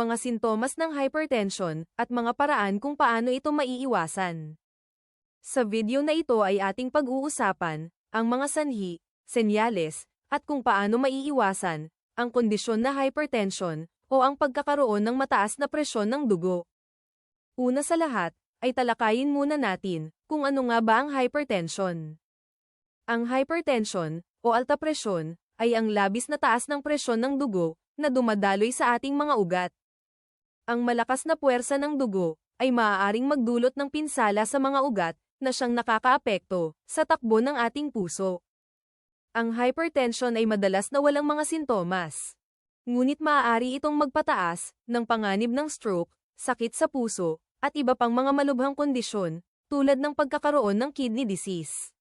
mga sintomas ng hypertension, at mga paraan kung paano ito maiiwasan. Sa video na ito ay ating pag-uusapan, ang mga sanhi, senyales, at kung paano maiiwasan, ang kondisyon na hypertension, o ang pagkakaroon ng mataas na presyon ng dugo. Una sa lahat, ay talakayin muna natin, kung ano nga ba ang hypertension. Ang hypertension, o alta presyon, ay ang labis na taas ng presyon ng dugo, na dumadaloy sa ating mga ugat. Ang malakas na puwersa ng dugo, ay maaaring magdulot ng pinsala sa mga ugat, na siyang nakakaapekto, sa takbo ng ating puso. Ang hypertension ay madalas na walang mga sintomas. Ngunit maaari itong magpataas, ng panganib ng stroke, sakit sa puso, at iba pang mga malubhang kondisyon, tulad ng pagkakaroon ng kidney disease.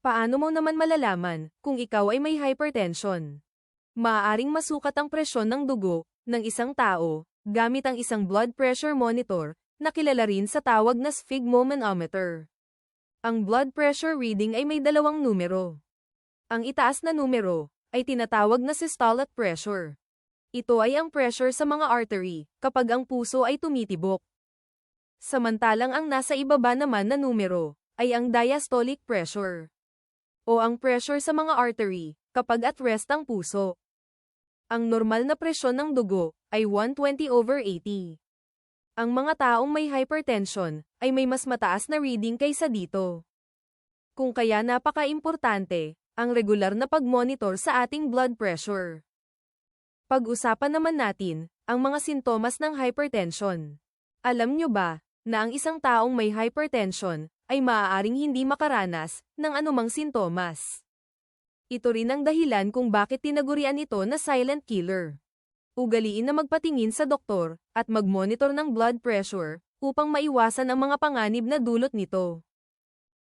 Paano mo naman malalaman kung ikaw ay may hypertension? Maaaring masukat ang presyon ng dugo ng isang tao gamit ang isang blood pressure monitor na kilala rin sa tawag na sphygmomanometer. Ang blood pressure reading ay may dalawang numero. Ang itaas na numero ay tinatawag na systolic pressure. Ito ay ang pressure sa mga artery kapag ang puso ay tumitibok. Samantalang ang nasa ibaba naman na numero ay ang diastolic pressure o ang pressure sa mga artery kapag at rest ang puso. Ang normal na presyon ng dugo ay 120 over 80. Ang mga taong may hypertension ay may mas mataas na reading kaysa dito. Kung kaya napaka-importante ang regular na pag-monitor sa ating blood pressure. Pag-usapan naman natin ang mga sintomas ng hypertension. Alam nyo ba na ang isang taong may hypertension ay maaaring hindi makaranas ng anumang sintomas. Ito rin ang dahilan kung bakit tinagurian ito na silent killer. Ugaliin na magpatingin sa doktor at mag-monitor ng blood pressure upang maiwasan ang mga panganib na dulot nito.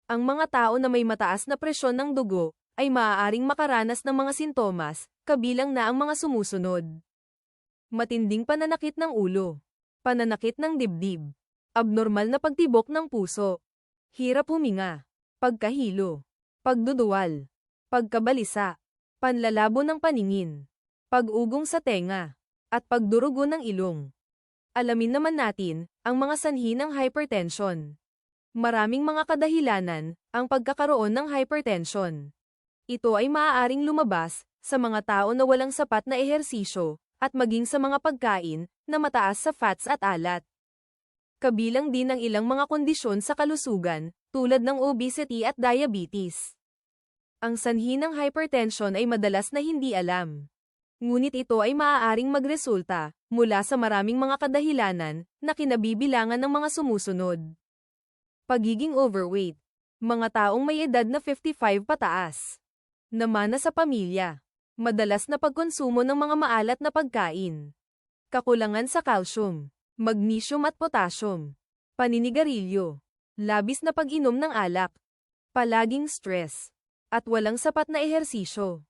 Ang mga tao na may mataas na presyon ng dugo ay maaaring makaranas ng mga sintomas, kabilang na ang mga sumusunod. Matinding pananakit ng ulo, pananakit ng dibdib, abnormal na pagtibok ng puso, Hirap huminga. Pagkahilo. Pagduduwal. Pagkabalisa. Panlalabo ng paningin. Pag-ugong sa tenga. At pagdurugo ng ilong. Alamin naman natin ang mga sanhi ng hypertension. Maraming mga kadahilanan ang pagkakaroon ng hypertension. Ito ay maaaring lumabas sa mga tao na walang sapat na ehersisyo at maging sa mga pagkain na mataas sa fats at alat kabilang din ang ilang mga kondisyon sa kalusugan, tulad ng obesity at diabetes. Ang sanhi ng hypertension ay madalas na hindi alam. Ngunit ito ay maaaring magresulta mula sa maraming mga kadahilanan na kinabibilangan ng mga sumusunod. Pagiging overweight. Mga taong may edad na 55 pataas. Namana sa pamilya. Madalas na pagkonsumo ng mga maalat na pagkain. Kakulangan sa calcium magnesium at potassium, paninigarilyo, labis na pag-inom ng alak, palaging stress, at walang sapat na ehersisyo.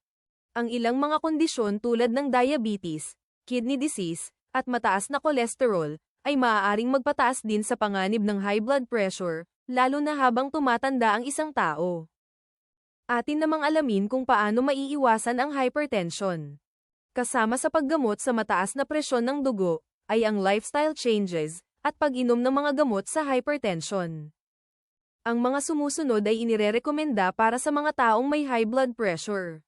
Ang ilang mga kondisyon tulad ng diabetes, kidney disease, at mataas na kolesterol, ay maaaring magpataas din sa panganib ng high blood pressure, lalo na habang tumatanda ang isang tao. Atin namang alamin kung paano maiiwasan ang hypertension. Kasama sa paggamot sa mataas na presyon ng dugo, ay ang lifestyle changes at pag-inom ng mga gamot sa hypertension. Ang mga sumusunod ay inirerekomenda para sa mga taong may high blood pressure.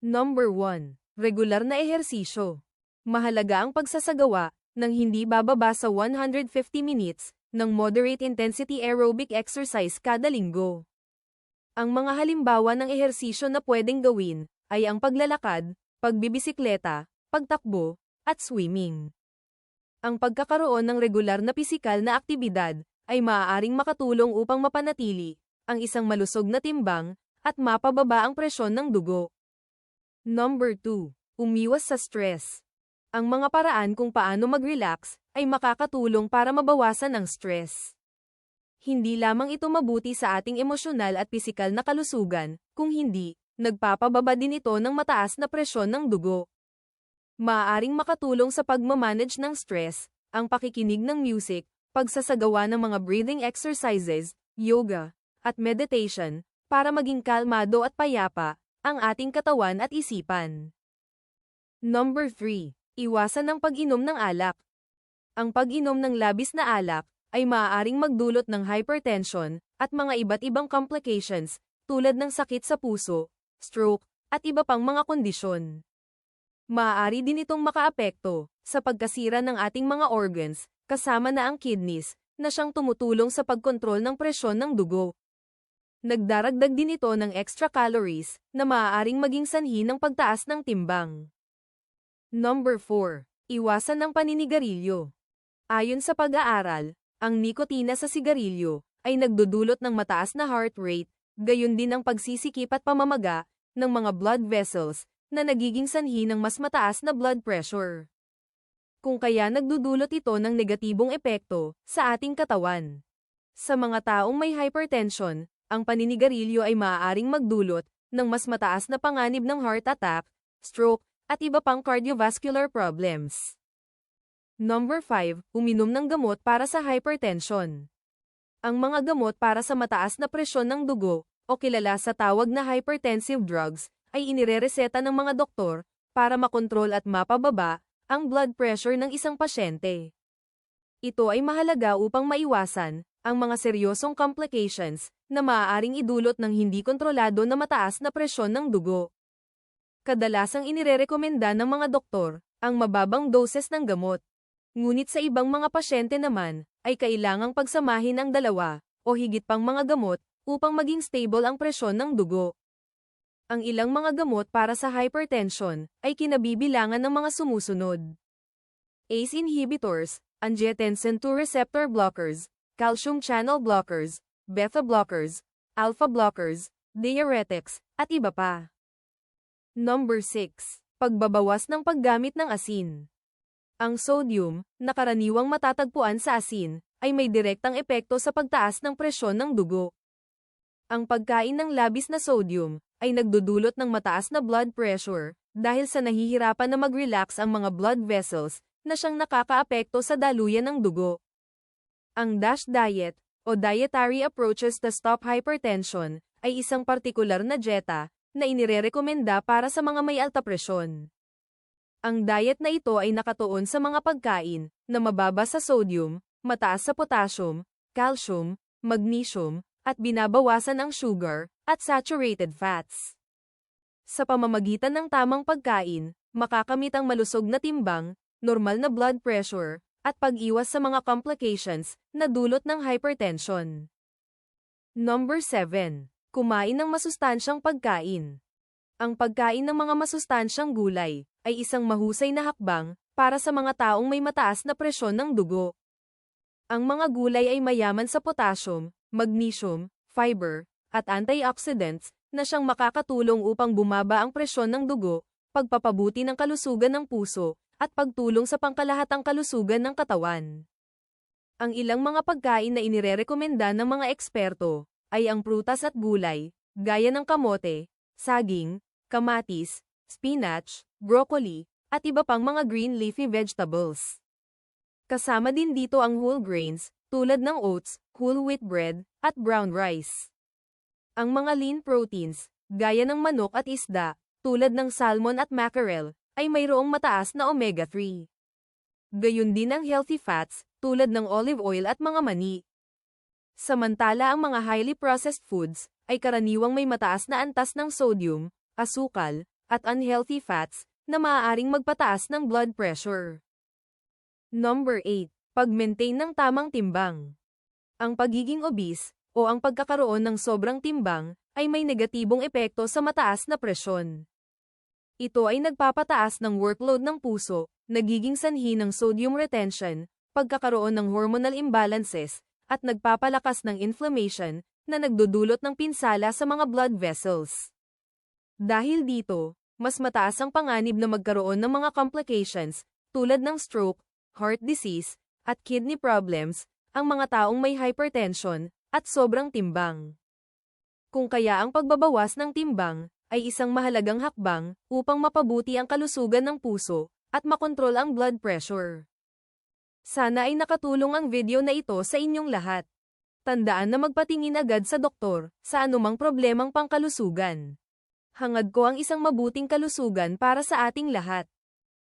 Number 1. Regular na ehersisyo. Mahalaga ang pagsasagawa ng hindi bababa sa 150 minutes ng moderate intensity aerobic exercise kada linggo. Ang mga halimbawa ng ehersisyo na pwedeng gawin ay ang paglalakad, pagbibisikleta, pagtakbo, at swimming. Ang pagkakaroon ng regular na pisikal na aktibidad ay maaaring makatulong upang mapanatili ang isang malusog na timbang at mapababa ang presyon ng dugo. Number 2. Umiwas sa stress. Ang mga paraan kung paano mag-relax ay makakatulong para mabawasan ang stress. Hindi lamang ito mabuti sa ating emosyonal at pisikal na kalusugan, kung hindi, nagpapababa din ito ng mataas na presyon ng dugo. Maaaring makatulong sa pagmamanage ng stress, ang pakikinig ng music, pagsasagawa ng mga breathing exercises, yoga, at meditation, para maging kalmado at payapa, ang ating katawan at isipan. Number 3. Iwasan ang pag-inom ng alak. Ang pag-inom ng labis na alak ay maaaring magdulot ng hypertension at mga iba't ibang complications tulad ng sakit sa puso, stroke, at iba pang mga kondisyon. Maaari din itong makaapekto sa pagkasira ng ating mga organs, kasama na ang kidneys, na siyang tumutulong sa pagkontrol ng presyon ng dugo. Nagdaragdag din ito ng extra calories na maaaring maging sanhi ng pagtaas ng timbang. Number 4. Iwasan ng paninigarilyo. Ayon sa pag-aaral, ang nikotina sa sigarilyo ay nagdudulot ng mataas na heart rate, gayon din ang pagsisikip at pamamaga ng mga blood vessels na nagiging sanhi ng mas mataas na blood pressure. Kung kaya nagdudulot ito ng negatibong epekto sa ating katawan. Sa mga taong may hypertension, ang paninigarilyo ay maaaring magdulot ng mas mataas na panganib ng heart attack, stroke, at iba pang cardiovascular problems. Number 5. Uminom ng gamot para sa hypertension. Ang mga gamot para sa mataas na presyon ng dugo, o kilala sa tawag na hypertensive drugs, ay inirereseta ng mga doktor para makontrol at mapababa ang blood pressure ng isang pasyente. Ito ay mahalaga upang maiwasan ang mga seryosong complications na maaaring idulot ng hindi kontrolado na mataas na presyon ng dugo kadalasang inirerekomenda ng mga doktor, ang mababang doses ng gamot. Ngunit sa ibang mga pasyente naman, ay kailangang pagsamahin ang dalawa, o higit pang mga gamot, upang maging stable ang presyon ng dugo. Ang ilang mga gamot para sa hypertension, ay kinabibilangan ng mga sumusunod. ACE inhibitors, angiotensin II receptor blockers, calcium channel blockers, beta blockers, alpha blockers, diuretics, at iba pa. Number 6. Pagbabawas ng paggamit ng asin. Ang sodium, na karaniwang matatagpuan sa asin, ay may direktang epekto sa pagtaas ng presyon ng dugo. Ang pagkain ng labis na sodium ay nagdudulot ng mataas na blood pressure dahil sa nahihirapan na mag-relax ang mga blood vessels na siyang nakakaapekto sa daluyan ng dugo. Ang DASH diet, o Dietary Approaches to Stop Hypertension, ay isang partikular na dieta na inirerekomenda para sa mga may alta presyon. Ang diet na ito ay nakatuon sa mga pagkain na mababa sa sodium, mataas sa potassium, calcium, magnesium, at binabawasan ang sugar at saturated fats. Sa pamamagitan ng tamang pagkain, makakamit ang malusog na timbang, normal na blood pressure, at pag-iwas sa mga complications na dulot ng hypertension. Number 7 kumain ng masustansyang pagkain. Ang pagkain ng mga masustansyang gulay ay isang mahusay na hakbang para sa mga taong may mataas na presyon ng dugo. Ang mga gulay ay mayaman sa potassium, magnesium, fiber, at antioxidants na siyang makakatulong upang bumaba ang presyon ng dugo, pagpapabuti ng kalusugan ng puso, at pagtulong sa pangkalahatang kalusugan ng katawan. Ang ilang mga pagkain na inirerekomenda ng mga eksperto ay ang prutas at gulay, gaya ng kamote, saging, kamatis, spinach, broccoli, at iba pang mga green leafy vegetables. Kasama din dito ang whole grains, tulad ng oats, whole wheat bread, at brown rice. Ang mga lean proteins, gaya ng manok at isda, tulad ng salmon at mackerel, ay mayroong mataas na omega-3. Gayun din ang healthy fats, tulad ng olive oil at mga mani, Samantala ang mga highly processed foods ay karaniwang may mataas na antas ng sodium, asukal, at unhealthy fats na maaaring magpataas ng blood pressure. Number 8. Pag-maintain ng tamang timbang. Ang pagiging obese o ang pagkakaroon ng sobrang timbang ay may negatibong epekto sa mataas na presyon. Ito ay nagpapataas ng workload ng puso, nagiging sanhi ng sodium retention, pagkakaroon ng hormonal imbalances, at nagpapalakas ng inflammation na nagdudulot ng pinsala sa mga blood vessels. Dahil dito, mas mataas ang panganib na magkaroon ng mga complications tulad ng stroke, heart disease, at kidney problems, ang mga taong may hypertension at sobrang timbang. Kung kaya ang pagbabawas ng timbang ay isang mahalagang hakbang upang mapabuti ang kalusugan ng puso at makontrol ang blood pressure. Sana ay nakatulong ang video na ito sa inyong lahat. Tandaan na magpatingin agad sa doktor sa anumang problemang pangkalusugan. Hangad ko ang isang mabuting kalusugan para sa ating lahat.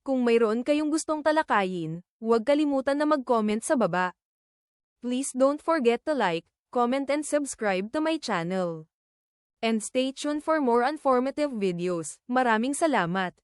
Kung mayroon kayong gustong talakayin, huwag kalimutan na mag-comment sa baba. Please don't forget to like, comment and subscribe to my channel. And stay tuned for more informative videos. Maraming salamat!